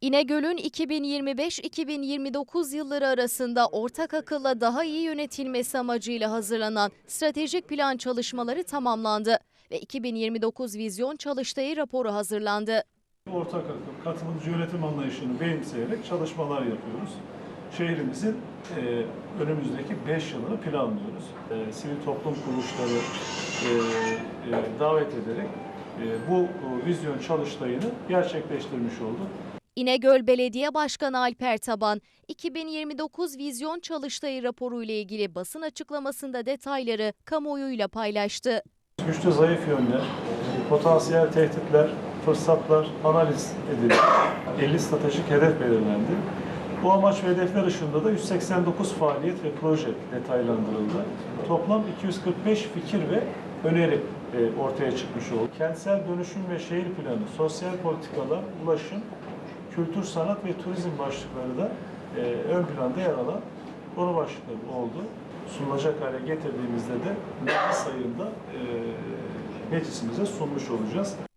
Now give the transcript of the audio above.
İnegöl'ün 2025-2029 yılları arasında ortak akılla daha iyi yönetilmesi amacıyla hazırlanan stratejik plan çalışmaları tamamlandı ve 2029 vizyon çalıştayı raporu hazırlandı. Ortak akıl, katılımcı yönetim anlayışını benimseyerek çalışmalar yapıyoruz. Şehrimizin e, önümüzdeki 5 yılını planlıyoruz. E, sivil toplum kuruluşları e, e, davet ederek e, bu e, vizyon çalıştayını gerçekleştirmiş olduk. İnegöl Belediye Başkanı Alper Taban, 2029 vizyon çalıştayı raporu ile ilgili basın açıklamasında detayları kamuoyuyla paylaştı. Güçlü zayıf yönler, potansiyel tehditler, fırsatlar analiz edildi. 50 stratejik hedef belirlendi. Bu amaç ve hedefler ışığında da 189 faaliyet ve proje detaylandırıldı. Toplam 245 fikir ve öneri e, ortaya çıkmış oldu. Kentsel dönüşüm ve şehir planı, sosyal politikalar, ulaşım, kültür, sanat ve turizm başlıkları da e, ön planda yer alan konu başlıkları oldu. Sunulacak hale getirdiğimizde de meclis sayında e, meclisimize sunmuş olacağız.